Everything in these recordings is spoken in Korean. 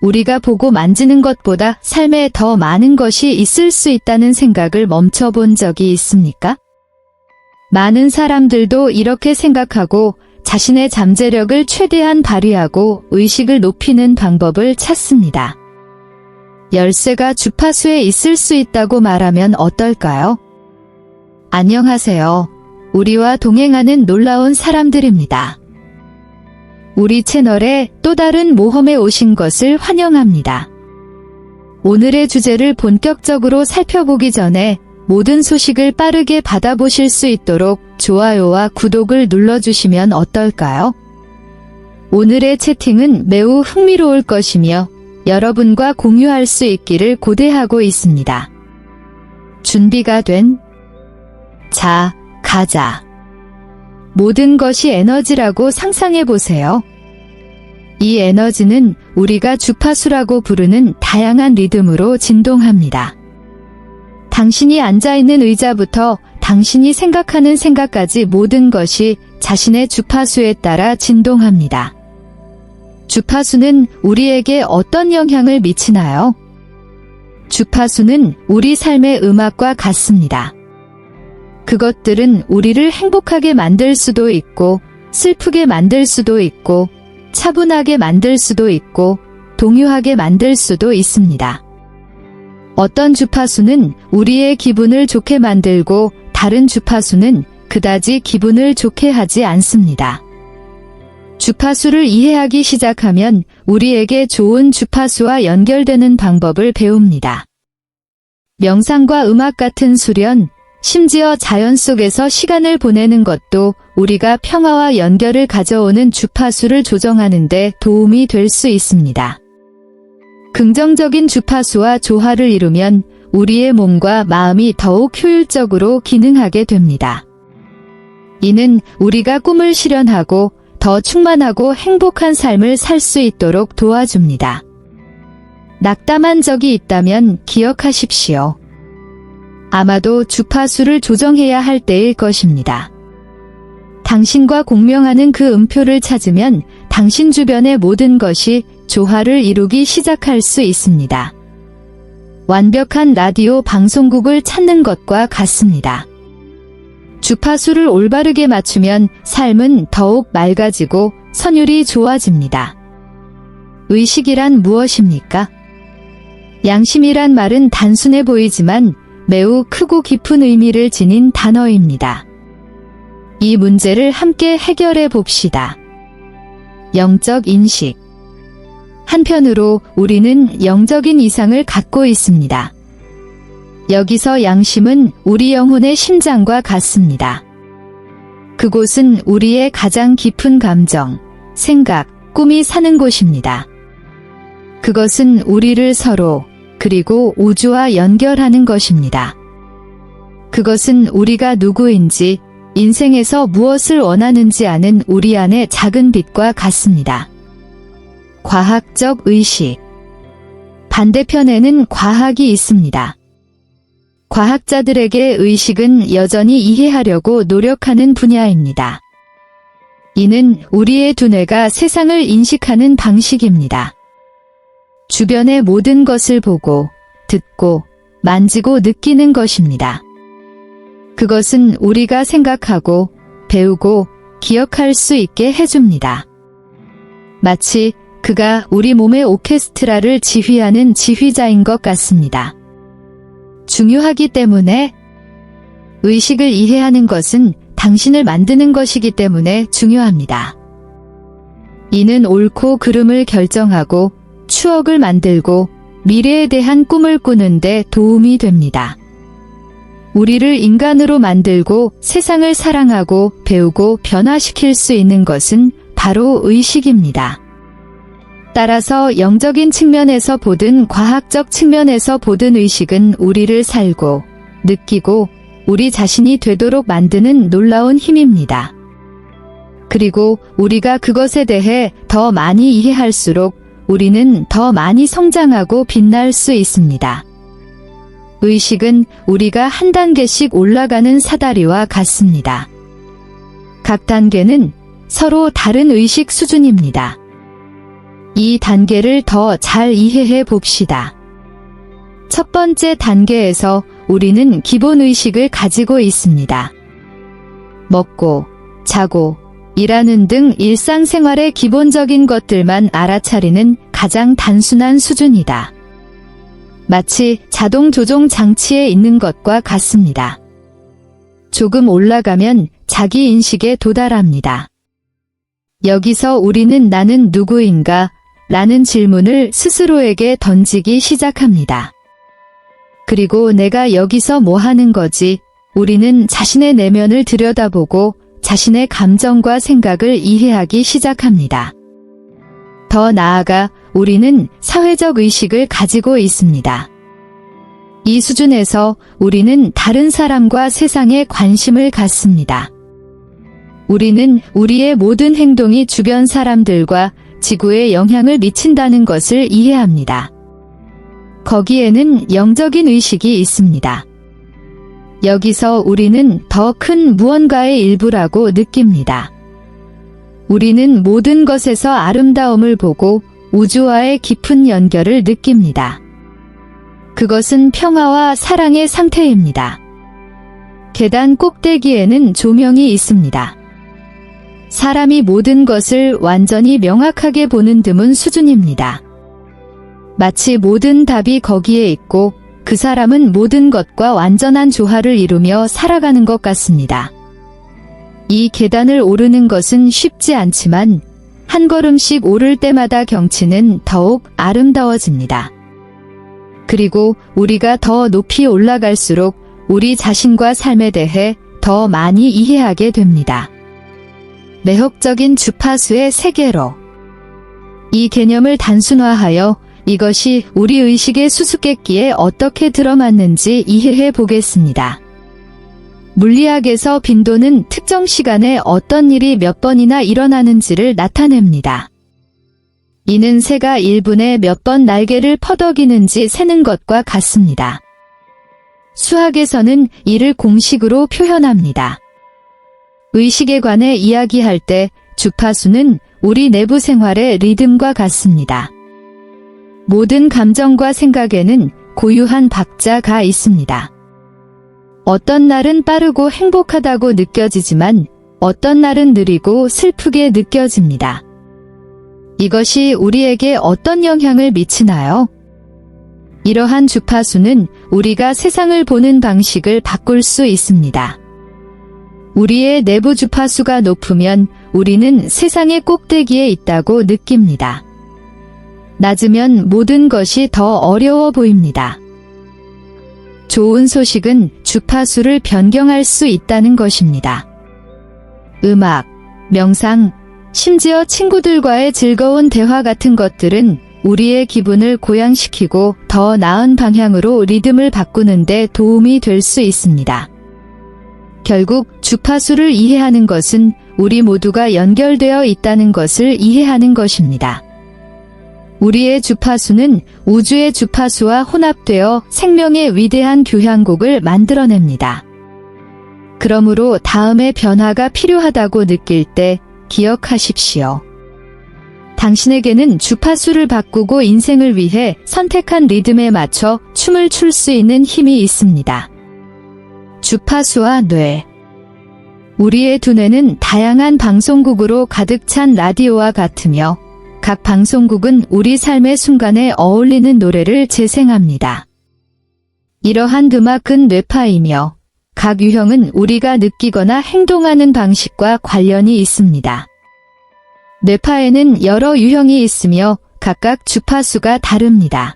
우리가 보고 만지는 것보다 삶에 더 많은 것이 있을 수 있다는 생각을 멈춰본 적이 있습니까? 많은 사람들도 이렇게 생각하고 자신의 잠재력을 최대한 발휘하고 의식을 높이는 방법을 찾습니다. 열쇠가 주파수에 있을 수 있다고 말하면 어떨까요? 안녕하세요. 우리와 동행하는 놀라운 사람들입니다. 우리 채널에 또 다른 모험에 오신 것을 환영합니다. 오늘의 주제를 본격적으로 살펴보기 전에 모든 소식을 빠르게 받아보실 수 있도록 좋아요와 구독을 눌러주시면 어떨까요? 오늘의 채팅은 매우 흥미로울 것이며 여러분과 공유할 수 있기를 고대하고 있습니다. 준비가 된? 자, 가자. 모든 것이 에너지라고 상상해 보세요. 이 에너지는 우리가 주파수라고 부르는 다양한 리듬으로 진동합니다. 당신이 앉아있는 의자부터 당신이 생각하는 생각까지 모든 것이 자신의 주파수에 따라 진동합니다. 주파수는 우리에게 어떤 영향을 미치나요? 주파수는 우리 삶의 음악과 같습니다. 그것들은 우리를 행복하게 만들 수도 있고, 슬프게 만들 수도 있고, 차분하게 만들 수도 있고, 동요하게 만들 수도 있습니다. 어떤 주파수는 우리의 기분을 좋게 만들고, 다른 주파수는 그다지 기분을 좋게 하지 않습니다. 주파수를 이해하기 시작하면 우리에게 좋은 주파수와 연결되는 방법을 배웁니다. 명상과 음악 같은 수련, 심지어 자연 속에서 시간을 보내는 것도 우리가 평화와 연결을 가져오는 주파수를 조정하는데 도움이 될 수 있습니다. 긍정적인 주파수와 조화를 이루면 우리의 몸과 마음이 더욱 효율적으로 기능하게 됩니다. 이는 우리가 꿈을 실현하고 더 충만하고 행복한 삶을 살 수 있도록 도와줍니다. 낙담한 적이 있다면 기억하십시오. 아마도 주파수를 조정해야 할 때일 것입니다. 당신과 공명하는 그 음표를 찾으면 당신 주변의 모든 것이 조화를 이루기 시작할 수 있습니다. 완벽한 라디오 방송국을 찾는 것과 같습니다. 주파수를 올바르게 맞추면 삶은 더욱 맑아지고 선율이 좋아집니다. 의식이란 무엇입니까? 양심이란 말은 단순해 보이지만 매우 크고 깊은 의미를 지닌 단어입니다. 이 문제를 함께 해결해 봅시다. 영적 인식. 한편으로 우리는 영적인 이상을 갖고 있습니다. 여기서 양심은 우리 영혼의 심장과 같습니다. 그곳은 우리의 가장 깊은 감정, 생각, 꿈이 사는 곳입니다. 그것은 우리를 서로, 그리고 우주와 연결하는 것입니다. 그것은 우리가 누구인지, 인생에서 무엇을 원하는지 아는 우리 안의 작은 빛과 같습니다. 과학적 의식. 반대편에는 과학이 있습니다. 과학자들에게 의식은 여전히 이해하려고 노력하는 분야입니다. 이는 우리의 두뇌가 세상을 인식하는 방식입니다. 주변의 모든 것을 보고, 듣고, 만지고 느끼는 것입니다. 그것은 우리가 생각하고, 배우고, 기억할 수 있게 해줍니다. 마치 그가 우리 몸의 오케스트라를 지휘하는 지휘자인 것 같습니다. 중요하기 때문에 의식을 이해하는 것은 당신을 만드는 것이기 때문에 중요합니다. 이는 옳고 그름을 결정하고 추억을 만들고 미래에 대한 꿈을 꾸는데 도움이 됩니다. 우리를 인간으로 만들고 세상을 사랑하고 배우고 변화시킬 수 있는 것은 바로 의식입니다. 따라서 영적인 측면에서 보든 과학적 측면에서 보든 의식은 우리를 살고, 느끼고, 우리 자신이 되도록 만드는 놀라운 힘입니다. 그리고 우리가 그것에 대해 더 많이 이해할수록 우리는 더 많이 성장하고 빛날 수 있습니다. 의식은 우리가 한 단계씩 올라가는 사다리와 같습니다. 각 단계는 서로 다른 의식 수준입니다. 이 단계를 더 잘 이해해 봅시다. 첫 번째 단계에서 우리는 기본 의식을 가지고 있습니다. 먹고, 자고, 일하는 등 일상생활의 기본적인 것들만 알아차리는 가장 단순한 수준이다. 마치 자동 조종 장치에 있는 것과 같습니다. 조금 올라가면 자기 인식에 도달합니다. 여기서 우리는 나는 누구인가? 라는 질문을 스스로에게 던지기 시작합니다. 그리고 내가 여기서 뭐 하는 거지? 우리는 자신의 내면을 들여다보고 자신의 감정과 생각을 이해하기 시작합니다. 더 나아가 우리는 사회적 의식을 가지고 있습니다. 이 수준에서 우리는 다른 사람과 세상에 관심을 갖습니다. 우리는 우리의 모든 행동이 주변 사람들과 지구에 영향을 미친다는 것을 이해합니다. 거기에는 영적인 의식이 있습니다. 여기서 우리는 더 큰 무언가의 일부라고 느낍니다. 우리는 모든 것에서 아름다움을 보고 우주와의 깊은 연결을 느낍니다. 그것은 평화와 사랑의 상태입니다. 계단 꼭대기에는 조명이 있습니다. 사람이 모든 것을 완전히 명확하게 보는 드문 수준입니다. 마치 모든 답이 거기에 있고 그 사람은 모든 것과 완전한 조화를 이루며 살아가는 것 같습니다. 이 계단을 오르는 것은 쉽지 않지만 한 걸음씩 오를 때마다 경치는 더욱 아름다워집니다. 그리고 우리가 더 높이 올라갈수록 우리 자신과 삶에 대해 더 많이 이해하게 됩니다. 매혹적인 주파수의 세계로 이 개념을 단순화하여 이것이 우리 의식의 수수께끼에 어떻게 들어맞는지 이해해 보겠습니다. 물리학에서 빈도는 특정 시간에 어떤 일이 몇 번이나 일어나는지를 나타냅니다. 이는 새가 1분에 몇 번 날개를 퍼덕이는지 세는 것과 같습니다. 수학에서는 이를 공식으로 표현합니다. 의식에 관해 이야기할 때 주파수는 우리 내부 생활의 리듬과 같습니다. 모든 감정과 생각에는 고유한 박자가 있습니다. 어떤 날은 빠르고 행복하다고 느껴지지만 어떤 날은 느리고 슬프게 느껴집니다. 이것이 우리에게 어떤 영향을 미치나요? 이러한 주파수는 우리가 세상을 보는 방식을 바꿀 수 있습니다. 우리의 내부 주파수가 높으면 우리는 세상의 꼭대기에 있다고 느낍니다. 낮으면 모든 것이 더 어려워 보입니다. 좋은 소식은 주파수를 변경할 수 있다는 것입니다. 음악, 명상, 심지어 친구들과의 즐거운 대화 같은 것들은 우리의 기분을 고양시키고 더 나은 방향으로 리듬을 바꾸는데 도움이 될 수 있습니다. 결국 주파수를 이해하는 것은 우리 모두가 연결되어 있다는 것을 이해하는 것입니다. 우리의 주파수는 우주의 주파수와 혼합되어 생명의 위대한 교향곡을 만들어냅니다. 그러므로 다음의 변화가 필요하다고 느낄 때 기억하십시오. 당신에게는 주파수를 바꾸고 인생을 위해 선택한 리듬에 맞춰 춤을 출 수 있는 힘이 있습니다. 주파수와 뇌. 우리의 두뇌는 다양한 방송국으로 가득 찬 라디오와 같으며 각 방송국은 우리 삶의 순간에 어울리는 노래를 재생합니다. 이러한 음악은 뇌파이며 각 유형은 우리가 느끼거나 행동하는 방식과 관련이 있습니다. 뇌파에는 여러 유형이 있으며 각각 주파수가 다릅니다.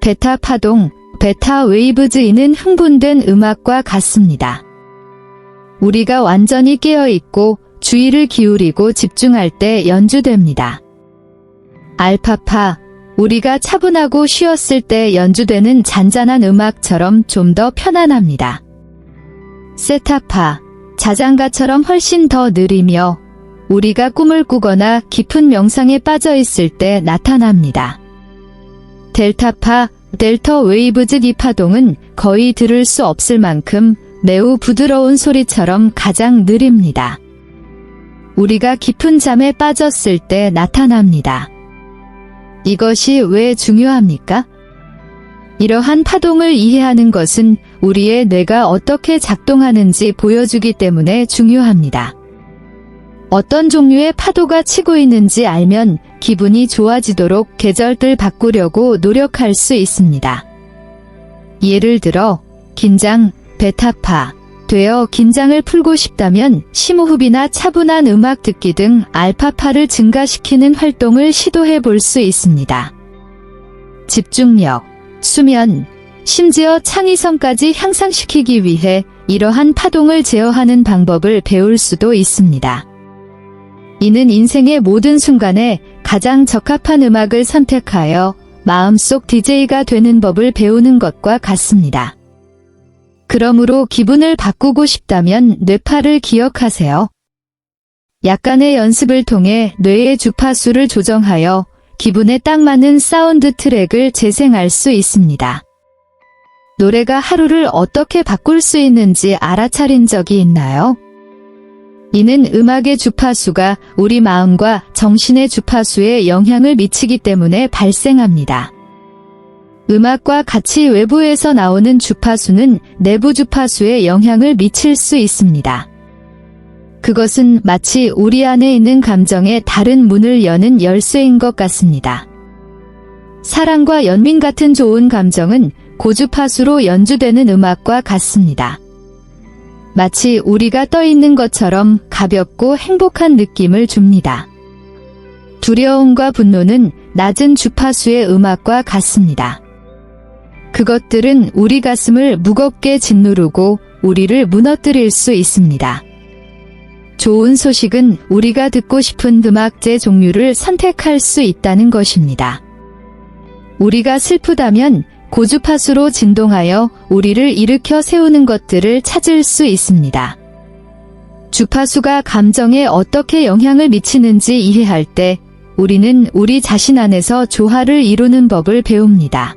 베타 파동, 베타 웨이브즈이는 흥분된 음악과 같습니다. 우리가 완전히 깨어 있고 주의를 기울이고 집중할 때 연주됩니다. 알파파, 우리가 차분하고 쉬었을 때 연주되는 잔잔한 음악처럼 좀 더 편안합니다. 세타파, 자장가처럼 훨씬 더 느리며 우리가 꿈을 꾸거나 깊은 명상에 빠져 있을 때 나타납니다. 델타파, 델터 웨이브즈 이 파동은 거의 들을 수 없을 만큼 매우 부드러운 소리처럼 가장 느립니다. 우리가 깊은 잠에 빠졌을 때 나타납니다. 이것이 왜 중요합니까? 이러한 파동을 이해하는 것은 우리의 뇌가 어떻게 작동하는지 보여주기 때문에 중요합니다. 어떤 종류의 파도가 치고 있는지 알면 기분이 좋아지도록 계절들 바꾸려고 노력할 수 있습니다. 예를 들어, 긴장, 베타파, 되어 긴장을 풀고 싶다면 심호흡이나 차분한 음악 듣기 등 알파파를 증가시키는 활동을 시도해 볼 수 있습니다. 집중력, 수면, 심지어 창의성까지 향상시키기 위해 이러한 파동을 제어하는 방법을 배울 수도 있습니다. 이는 인생의 모든 순간에 가장 적합한 음악을 선택하여 마음속 DJ가 되는 법을 배우는 것과 같습니다. 그러므로 기분을 바꾸고 싶다면 뇌파를 기억하세요. 약간의 연습을 통해 뇌의 주파수를 조정하여 기분에 딱 맞는 사운드 트랙을 재생할 수 있습니다. 노래가 하루를 어떻게 바꿀 수 있는지 알아차린 적이 있나요? 이는 음악의 주파수가 우리 마음과 정신의 주파수에 영향을 미치기 때문에 발생합니다. 음악과 같이 외부에서 나오는 주파수는 내부 주파수에 영향을 미칠 수 있습니다. 그것은 마치 우리 안에 있는 감정의 다른 문을 여는 열쇠인 것 같습니다. 사랑과 연민 같은 좋은 감정은 고주파수로 연주되는 음악과 같습니다. 마치 우리가 떠 있는 것처럼 가볍고 행복한 느낌을 줍니다. 두려움과 분노는 낮은 주파수의 음악과 같습니다. 그것들은 우리 가슴을 무겁게 짓누르고 우리를 무너뜨릴 수 있습니다. 좋은 소식은 우리가 듣고 싶은 음악제 종류를 선택할 수 있다는 것입니다. 우리가 슬프다면 고주파수로 진동하여 우리를 일으켜 세우는 것들을 찾을 수 있습니다. 주파수가 감정에 어떻게 영향을 미치는지 이해할 때 우리는 우리 자신 안에서 조화를 이루는 법을 배웁니다.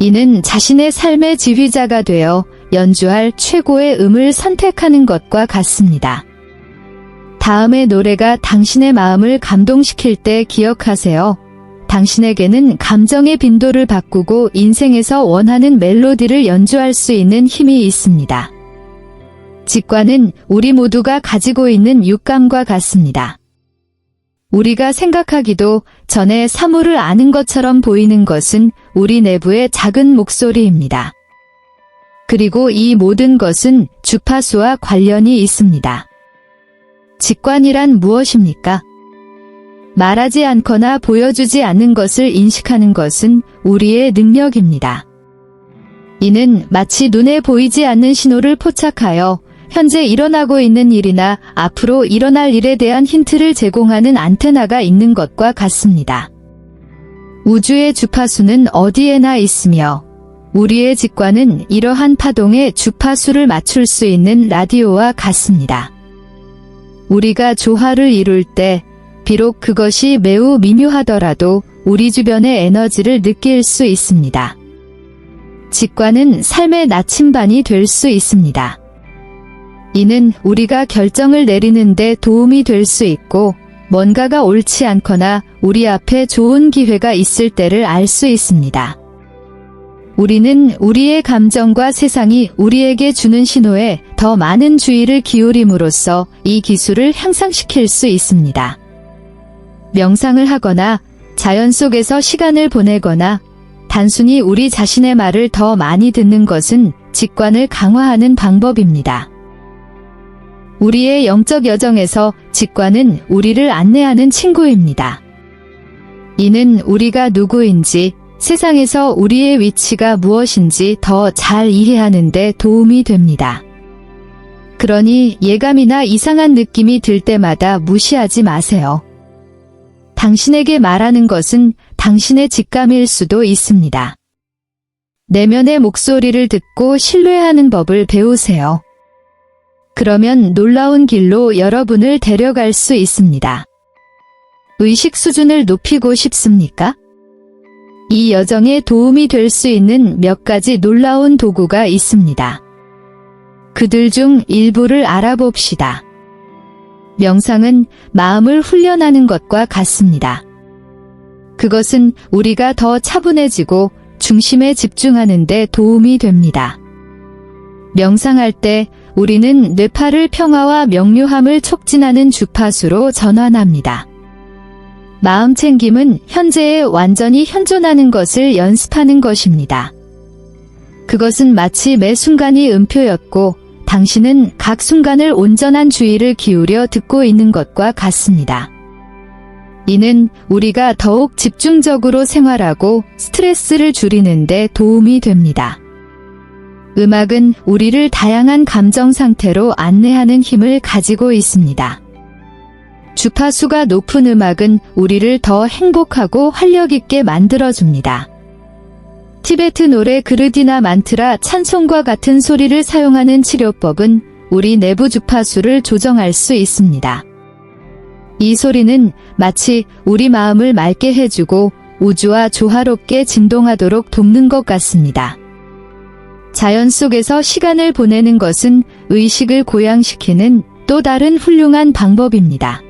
이는 자신의 삶의 지휘자가 되어 연주할 최고의 음을 선택하는 것과 같습니다. 다음의 노래가 당신의 마음을 감동시킬 때 기억하세요. 당신에게는 감정의 빈도를 바꾸고 인생에서 원하는 멜로디를 연주할 수 있는 힘이 있습니다. 직관은 우리 모두가 가지고 있는 육감과 같습니다. 우리가 생각하기도 전에 사물을 아는 것처럼 보이는 것은 우리 내부의 작은 목소리입니다. 그리고 이 모든 것은 주파수와 관련이 있습니다. 직관이란 무엇입니까? 말하지 않거나 보여주지 않는 것을 인식하는 것은 우리의 능력입니다. 이는 마치 눈에 보이지 않는 신호를 포착하여 현재 일어나고 있는 일이나 앞으로 일어날 일에 대한 힌트를 제공하는 안테나가 있는 것과 같습니다. 우주의 주파수는 어디에나 있으며 우리의 직관은 이러한 파동의 주파수를 맞출 수 있는 라디오와 같습니다. 우리가 조화를 이룰 때 비록 그것이 매우 미묘하더라도 우리 주변의 에너지를 느낄 수 있습니다. 직관은 삶의 나침반이 될 수 있습니다. 이는 우리가 결정을 내리는데 도움이 될 수 있고 뭔가가 옳지 않거나 우리 앞에 좋은 기회가 있을 때를 알 수 있습니다. 우리는 우리의 감정과 세상이 우리에게 주는 신호에 더 많은 주의를 기울임으로써 이 기술을 향상시킬 수 있습니다. 명상을 하거나 자연 속에서 시간을 보내거나 단순히 우리 자신의 말을 더 많이 듣는 것은 직관을 강화하는 방법입니다. 우리의 영적 여정에서 직관은 우리를 안내하는 친구입니다. 이는 우리가 누구인지 세상에서 우리의 위치가 무엇인지 더 잘 이해하는데 도움이 됩니다. 그러니 예감이나 이상한 느낌이 들 때마다 무시하지 마세요. 당신에게 말하는 것은 당신의 직감일 수도 있습니다. 내면의 목소리를 듣고 신뢰하는 법을 배우세요. 그러면 놀라운 길로 여러분을 데려갈 수 있습니다. 의식 수준을 높이고 싶습니까? 이 여정에 도움이 될 수 있는 몇 가지 놀라운 도구가 있습니다. 그들 중 일부를 알아봅시다. 명상은 마음을 훈련하는 것과 같습니다. 그것은 우리가 더 차분해지고 중심에 집중하는 데 도움이 됩니다. 명상할 때 우리는 뇌파를 평화와 명료함을 촉진하는 주파수로 전환합니다. 마음 챙김은 현재에 완전히 현존하는 것을 연습하는 것입니다. 그것은 마치 매 순간이 음표였고 당신은 각 순간을 온전한 주의를 기울여 듣고 있는 것과 같습니다. 이는 우리가 더욱 집중적으로 생활하고 스트레스를 줄이는 데 도움이 됩니다. 음악은 우리를 다양한 감정 상태로 안내하는 힘을 가지고 있습니다. 주파수가 높은 음악은 우리를 더 행복하고 활력 있게 만들어줍니다. 티베트 노래 그르디나 만트라 찬송과 같은 소리를 사용하는 치료법은 우리 내부 주파수를 조정할 수 있습니다. 이 소리는 마치 우리 마음을 맑게 해주고 우주와 조화롭게 진동하도록 돕는 것 같습니다. 자연 속에서 시간을 보내는 것은 의식을 고양시키는 또 다른 훌륭한 방법입니다.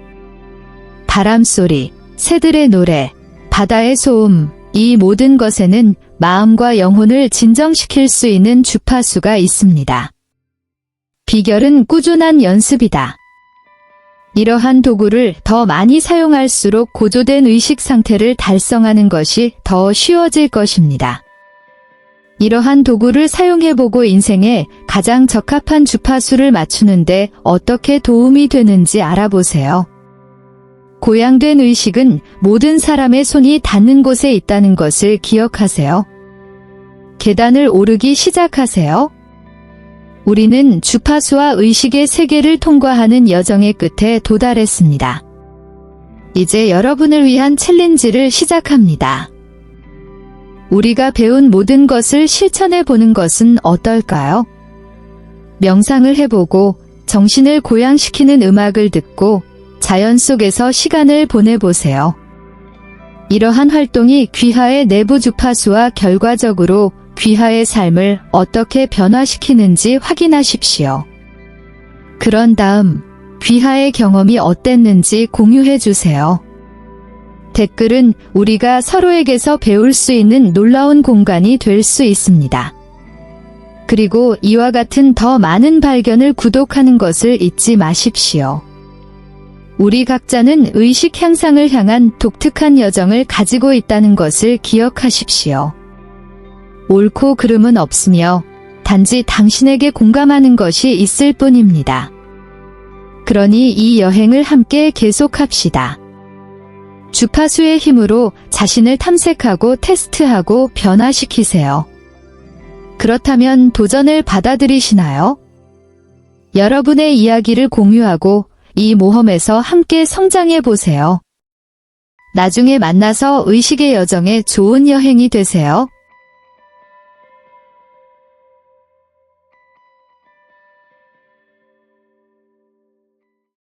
바람 소리, 새들의 노래, 바다의 소음, 이 모든 것에는 마음과 영혼을 진정시킬 수 있는 주파수가 있습니다. 비결은 꾸준한 연습이다. 이러한 도구를 더 많이 사용할수록 고조된 의식 상태를 달성하는 것이 더 쉬워질 것입니다. 이러한 도구를 사용해보고 인생에 가장 적합한 주파수를 맞추는데 어떻게 도움이 되는지 알아보세요. 고양된 의식은 모든 사람의 손이 닿는 곳에 있다는 것을 기억하세요. 계단을 오르기 시작하세요. 우리는 주파수와 의식의 세계를 통과하는 여정의 끝에 도달했습니다. 이제 여러분을 위한 챌린지를 시작합니다. 우리가 배운 모든 것을 실천해 보는 것은 어떨까요? 명상을 해보고 정신을 고양시키는 음악을 듣고 자연 속에서 시간을 보내보세요. 이러한 활동이 귀하의 내부 주파수와 결과적으로 귀하의 삶을 어떻게 변화시키는지 확인하십시오. 그런 다음 귀하의 경험이 어땠는지 공유해 주세요. 댓글은 우리가 서로에게서 배울 수 있는 놀라운 공간이 될 수 있습니다. 그리고 이와 같은 더 많은 발견을 구독하는 것을 잊지 마십시오. 우리 각자는 의식 향상을 향한 독특한 여정을 가지고 있다는 것을 기억하십시오. 옳고 그름은 없으며 단지 당신에게 공감하는 것이 있을 뿐입니다. 그러니 이 여행을 함께 계속합시다. 주파수의 힘으로 자신을 탐색하고 테스트하고 변화시키세요. 그렇다면 도전을 받아들이시나요? 여러분의 이야기를 공유하고 이 모험에서 함께 성장해 보세요. 나중에 만나서 의식의 여정에 좋은 여행이 되세요.